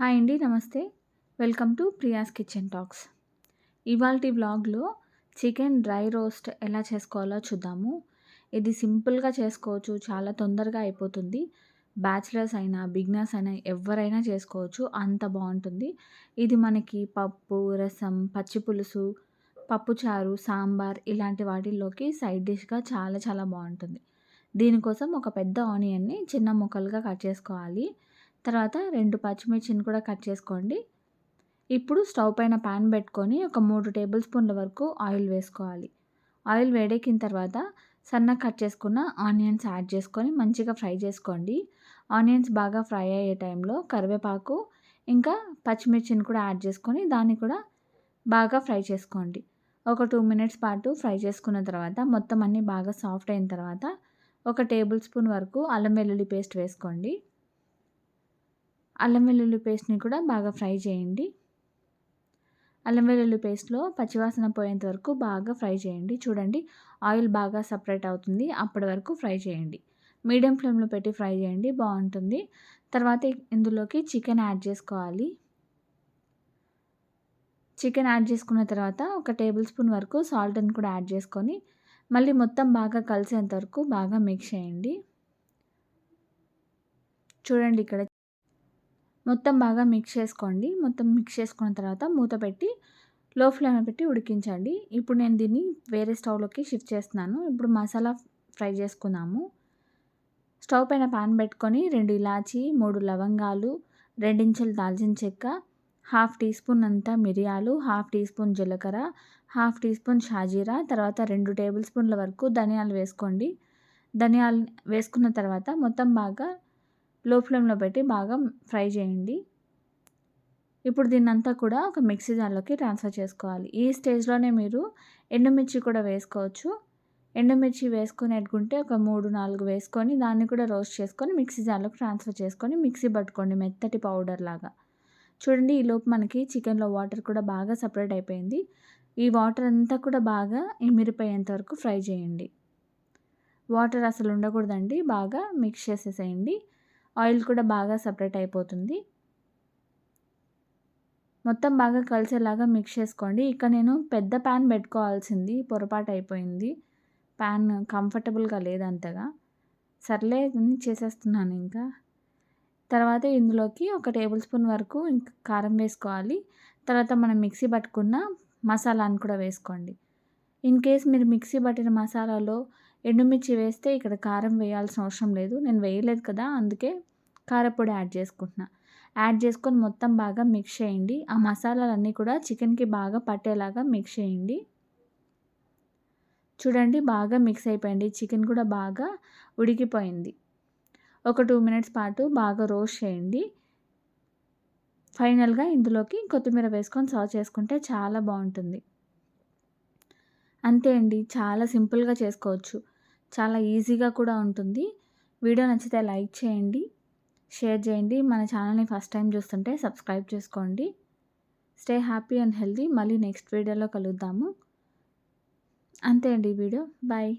Hi అండి నమస్తే. Welcome to Priya's kitchen talks. ఇవాల్టి వ్లాగ్లో చికెన్ డ్రై రోస్ట్ ఎలా చేసుకోవాలో చూద్దాము. ఇది సింపుల్గా చేసుకోవచ్చు చాలా తొందరగా అయిపోతుంది. బ్యాచిలర్స్ అయినా బిగ్నర్స్ అయినా ఎవరైనా చేసుకోవచ్చు అంత బాగుంటుంది. ఇది మనకి పప్పు రసం పచ్చి పులుసు పప్పుచారు సాంబార్ ఇలాంటి వాటిల్లోకి సైడ్ డిష్గా చాలా చాలా బాగుంటుంది. దీనికోసం ఒక పెద్ద ఆనియన్ని చిన్న ముక్కలుగా కట్ చేసుకోవాలి. తర్వాత రెండు పచ్చిమిర్చిని కూడా కట్ చేసుకోండి. ఇప్పుడు స్టవ్ పైన పాన్ పెట్టుకొని ఒక మూడు టేబుల్ స్పూన్ల వరకు ఆయిల్ వేసుకోవాలి. ఆయిల్ వేడెక్కిన తర్వాత సన్నగా కట్ చేసుకున్న ఆనియన్స్ యాడ్ చేసుకొని మంచిగా ఫ్రై చేసుకోండి. ఆనియన్స్ బాగా ఫ్రై అయ్యే టైంలో కరివేపాకు ఇంకా పచ్చిమిర్చిని కూడా యాడ్ చేసుకొని దాన్ని కూడా బాగా ఫ్రై చేసుకోండి. ఒక టూ మినిట్స్ పాటు ఫ్రై చేసుకున్న తర్వాత మొత్తం అన్నీ బాగా సాఫ్ట్ అయిన తర్వాత ఒక టేబుల్ స్పూన్ వరకు అల్లం వెల్లుల్లి పేస్ట్ వేసుకోండి. అల్లం వెల్లుల్లి పేస్ట్ని కూడా బాగా ఫ్రై చేయండి. అల్లం వెల్లుల్లి పేస్ట్లో పచ్చివాసన పోయేంత వరకు బాగా ఫ్రై చేయండి. చూడండి ఆయిల్ బాగా సపరేట్ అవుతుంది. అప్పటి వరకు ఫ్రై చేయండి. మీడియం ఫ్లేమ్లో పెట్టి ఫ్రై చేయండి. బాగుంటుంది. తర్వాత ఇందులోకి చికెన్ యాడ్ చేసుకోవాలి. చికెన్ యాడ్ చేసుకున్న తర్వాత ఒక టేబుల్ స్పూన్ వరకు సాల్ట్ని కూడా యాడ్ చేసుకొని మళ్ళీ మొత్తం బాగా కలిసేంత వరకు బాగా మిక్స్ చేయండి. చూడండి ఇక్కడ మొత్తం బాగా మిక్స్ చేసుకోండి. మొత్తం మిక్స్ చేసుకున్న తర్వాత మూత పెట్టి లో ఫ్లేమ్ పెట్టి ఉడికించండి. ఇప్పుడు నేను దీన్ని వేరే స్టవ్లోకి షిఫ్ట్ చేస్తున్నాను. ఇప్పుడు మసాలా ఫ్రై చేసుకుందాము. స్టవ్ పైన పాన్ పెట్టుకొని రెండు ఇలాచి మూడు లవంగాలు రెండించెలు దాల్చిన చెక్క హాఫ్ టీ స్పూన్ అంతా మిరియాలు హాఫ్ టీ స్పూన్ జీలకర్ర హాఫ్ టీ స్పూన్ షాజీరా తర్వాత రెండు టేబుల్ స్పూన్ల వరకు ధనియాలు వేసుకోండి. ధనియాలు వేసుకున్న తర్వాత మొత్తం బాగా లో ఫ్లేమ్లో పెట్టి బాగా ఫ్రై చేయండి. ఇప్పుడు దీన్నంతా కూడా ఒక మిక్సీ జార్లోకి ట్రాన్స్ఫర్ చేసుకోవాలి. ఈ స్టేజ్లోనే మీరు ఎండుమిర్చి కూడా వేసుకోవచ్చు. ఎండుమిర్చి వేసుకొని ఎట్టుకుంటే ఒక మూడు నాలుగు వేసుకొని దాన్ని కూడా రోస్ట్ చేసుకొని మిక్సీ జార్లోకి ట్రాన్స్ఫర్ చేసుకొని మిక్సీ పట్టుకోండి మెత్తటి పౌడర్ లాగా. చూడండి ఈ లోపు మనకి చికెన్లో వాటర్ కూడా బాగా సపరేట్ అయిపోయింది. ఈ వాటర్ అంతా కూడా బాగా ఇమిరిపోయేంత వరకు ఫ్రై చేయండి. వాటర్ అసలు ఉండకూడదండి. బాగా మిక్స్ చేసేసేయండి. ఆయిల్ కూడా బాగా సపరేట్ అయిపోతుంది. మొత్తం బాగా కలిసేలాగా మిక్స్ చేసుకోండి. ఇక్కడ నేను పెద్ద ప్యాన్ పెట్టుకోవాల్సింది పొరపాటు అయిపోయింది. ప్యాన్ కంఫర్టబుల్గా లేదంతగా సర్లే చేసేస్తున్నాను ఇంకా. తర్వాత ఇందులోకి ఒక టేబుల్ స్పూన్ వరకు ఇంకా కారం వేసుకోవాలి. తర్వాత మనం మిక్సీ పట్టుకున్న మసాలాను కూడా వేసుకోండి. ఇన్ కేస్ మీరు మిక్సీ పట్టిన మసాలాలో ఎండుమిర్చి వేస్తే ఇక్కడ కారం వేయాల్సిన అవసరం లేదు. నేను వేయలేదు కదా అందుకే కారపొడి యాడ్ చేసుకుంటున్నా. యాడ్ చేసుకొని మొత్తం బాగా మిక్స్ చేయండి. ఆ మసాలాలన్నీ కూడా చికెన్కి బాగా పట్టేలాగా మిక్స్ చేయండి. చూడండి బాగా మిక్స్ అయిపోయింది. చికెన్ కూడా బాగా ఉడికిపోయింది. ఒక టూ మినిట్స్ పాటు బాగా రోస్ట్ చేయండి. ఫైనల్గా ఇందులోకి కొత్తిమీర వేసుకొని సర్వ్ చేసుకుంటే చాలా బాగుంటుంది. అంతే అండి. చాలా సింపుల్గా చేసుకోవచ్చు. చాలా ఈజీగా కూడా ఉంటుంది. వీడియో నచ్చితే లైక్ చేయండి షేర్ చేయండి. మన ఛానల్ని ఫస్ట్ టైం చూస్తుంటే సబ్స్క్రైబ్ చేసుకోండి. స్టే హ్యాపీ అండ్ హెల్దీ మళ్ళీ నెక్స్ట్ వీడియోలో కలుద్దాము. అంతే అండి ఈ వీడియో. బాయ్.